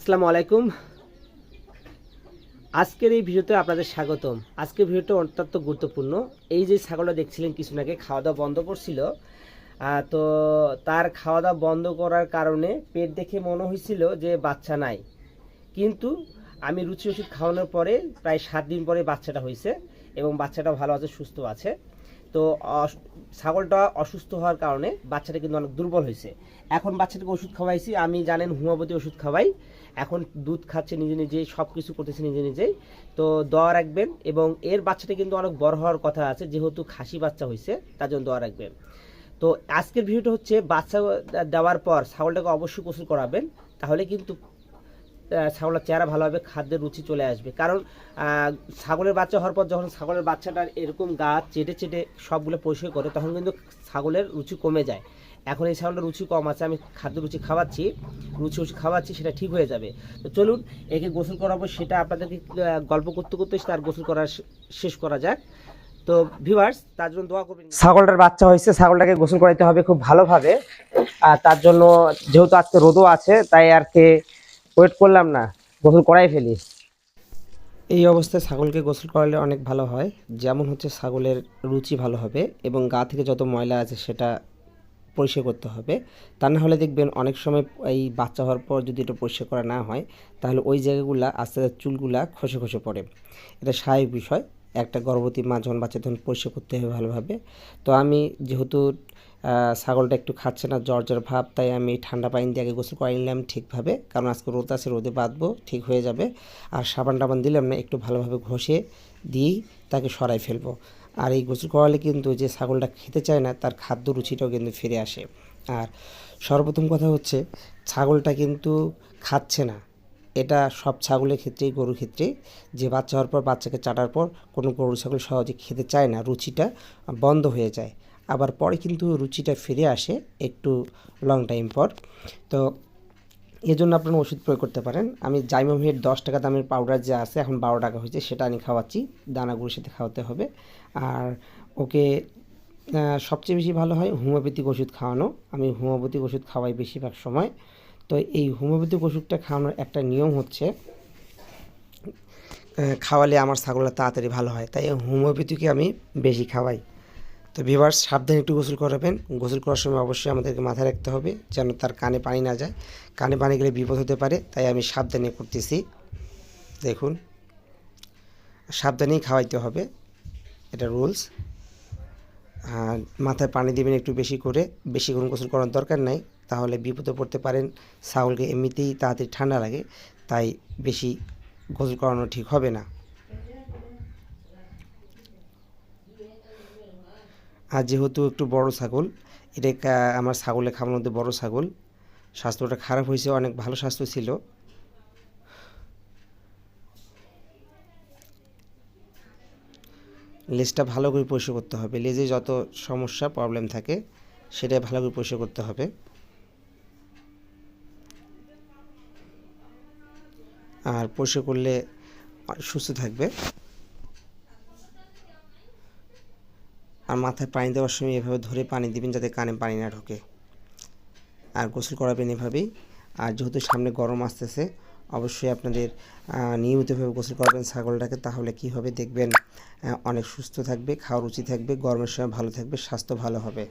আসসালামু আলাইকুম। আজকের এই ভিডিওতে আপনাদের স্বাগতম। আজকের ভিডিওটা অত্যন্ত গুরুত্বপূর্ণ। এই যে ছাগলটা দেখছিলেন কিছু আগে খাওয়া দাওয়া বন্ধ করছিল। তো তার খাওয়া দাওয়া বন্ধ করার কারণে পেট দেখে মনে হয়েছিল যে বাচ্চা নাই। কিন্তু আমি রুচি ওষুধ খাওয়ানোর পরে প্রায় সাত দিন পরে বাচ্চাটা হয়েছে এবং বাচ্চাটা ভালো আছে, সুস্থ আছে। তো ছাগলটা অসুস্থ হওয়ার কারণে বাচ্চাটা কিন্তু অনেক দুর্বল হয়েছে। এখন বাচ্চাটাকে ওষুধ খাওয়াইছি, আমি জানেন হুমাবতী ওষুধ খাওয়াই। এখন দুধ খাচ্ছে নিজে নিজেই সব কিছু করতেছে নিজে নিজেই। তো দোয়া রাখবেন এবং এর বাচ্চাটা কিন্তু অনেক বড় হওয়ার কথা আছে, যেহেতু খাসি বাচ্চা হয়েছে তার জন্য দোয়া রাখবেন। তো আজকের ভিডিওটা হচ্ছে বাচ্চা দেওয়ার পর ছাগলটাকে অবশ্যই গোসল করাবেন, তাহলে কিন্তু ছাগলের চেহারা ভালো হবে, খাদ্যের রুচি চলে আসবে। কারণ ছাগলের বাচ্চা হওয়ার পর যখন ছাগলের বাচ্চাটা এরকম গা চেটে চেটে সবগুলো পরিষ্কার করে, তখন কিন্তু ছাগলের রুচি কমে যায়। এখন এই ছাগলের রুচি কম আছে, আমি খাদ্য রুচি খাওয়াচ্ছি, রুচি রুচি খাওয়াচ্ছি, সেটা ঠিক হয়ে যাবে। তো চলুন, একে গোসল করাবো, সেটা আপনাদেরকে গল্প করতে করতে তার গোসল করা শেষ করা যাক। তো ভিভার্স তার জন্য দোয়া করবেন। ছাগলটার বাচ্চা হয়েছে, ছাগলটাকে গোসল করাইতে হবে খুব ভালোভাবে। আর তার জন্য, যেহেতু আজকে রোদও আছে, তাই আর কি ওয়েট করলাম না, গোসল করাই ফেলি। এই অবস্থায় ছাগলকে গোসল করালে অনেক ভালো হয়, যেমন হচ্ছে ছাগলের রুচি ভালো হবে এবং গা থেকে যত ময়লা আছে সেটা পরিষ্কার করতে হবে। তা না হলে দেখবেন অনেক সময় এই বাচ্চা হওয়ার পর যদি এটা পরিষ্কার করা না হয়, তাহলে ওই জায়গাগুলো, আস্তে আস্তে চুলগুলা খসে খসে পড়ে। এটা স্বাভাবিক বিষয়। একটা গর্ভবতী মা যখন বাচ্চা, তখন পরিষ্কার করতে হবে ভালোভাবে। তো আমি যেহেতু ছাগলটা একটু খাচ্ছে না, জ্বর জ্বর ভাব, তাই আমি ঠান্ডা পানি দিয়ে আগে গোসল করে নিলাম ঠিকভাবে। কারণ আজকে রোদ আছে, রোদে বাঁধবো, ঠিক হয়ে যাবে। আর সাবান টাবান দিলাম না, একটু ভালোভাবে ঘষে দিয়েই তাকে সরাই ফেলব। আর এই গোসল করালে কিন্তু যে ছাগলটা খেতে চায় না, তার খাদ্য রুচিটাও কিন্তু ফিরে আসে। আর সর্বপ্রথম কথা হচ্ছে, ছাগলটা কিন্তু খাচ্ছে না। এটা সব ছাগলের ক্ষেত্রেই, গরুর ক্ষেত্রেই। যে বাচ্চা হওয়ার পর, বাচ্চাকে চাটার পর কোনো গরু ছাগল সহজে খেতে চায় না, রুচিটা বন্ধ হয়ে যায়। আবার পরে কিন্তু রুচিটা ফিরে আসে একটু লং টাইম পর। তো এর জন্য আপনারা ওষুধ প্রয়োগ করতে পারেন। আমি জাইমোভির দশ টাকা দামের পাউডার যে আছে, এখন বারো টাকা হয়েছে, সেটা আমি খাওয়াচ্ছি। দানাগুলোর সাথে খাওয়াতে হবে। আর ওকে সবচেয়ে বেশি ভালো হয় হোমিওপ্যাথিক ওষুধ খাওয়ানো। আমি হোমিওপ্যাথিক ওষুধ খাওয়াই বেশিরভাগ সময়। তো এই হোমিওপ্যাথিক ওষুধটা খাওয়ানোর একটা নিয়ম হচ্ছে খাওয়ালে আমার ছাগলটা তাড়াতাড়ি ভালো হয়, তাই হোমিওপ্যাথিকে আমি বেশি খাওয়াই। তো ভিভার সাবধানে একটু গোসল করাবেন। গোসল করার সময় অবশ্যই আমাদেরকে মাথায় রাখতে হবে যেন তার কানে পানি না যায়। কানে পানি গেলে বিপদ হতে পারে, তাই আমি সাবধানে করতেছি। দেখুন, সাবধানেই খাওয়াইতে হবে, এটা রুলস। আর মাথায় পানি দিবেন একটু বেশি করে বেশি করে গোসল করার দরকার নাই। তাহলে বিপদে পড়তে পারেন। ছাগলকে এমনিতেই তাড়াতাড়ি ঠান্ডা লাগে, তাই বেশি গোসল করানো ঠিক হবে না। আর যেহেতু একটু বড় ছাগল, এটা আমার ছাগলে খাওয়ানোর মধ্যে বড় ছাগল, স্বাস্থ্যটা খারাপ হয়েছে, অনেক ভালো স্বাস্থ্য ছিল। লেজটা ভালো করে পরিষ্কার করতে হবে। লেজে যত সমস্যা প্রবলেম থাকে সেটা ভালো করে পরিষ্কার করতে হবে। আর পরিষ্কার করলে সুস্থ থাকবে। আর মাথায় পানি দেওয়ার সময় এভাবে ধরে পানি দিবেন যাতে কানে পানি না ঢোকে। আর গোসল করাবেন এভাবেই। আর যেহেতু সামনে গরম আসতেছে, অবশ্যই আপনাদের নিয়মিতভাবে গোসল করাবেন ছাগলটাকে, তাহলে কি হবে দেখবেন অনেক সুস্থ থাকবে, খাওয়ার রুচি থাকবে, গরমের সময় ভালো থাকবে, স্বাস্থ্য ভালো হবে।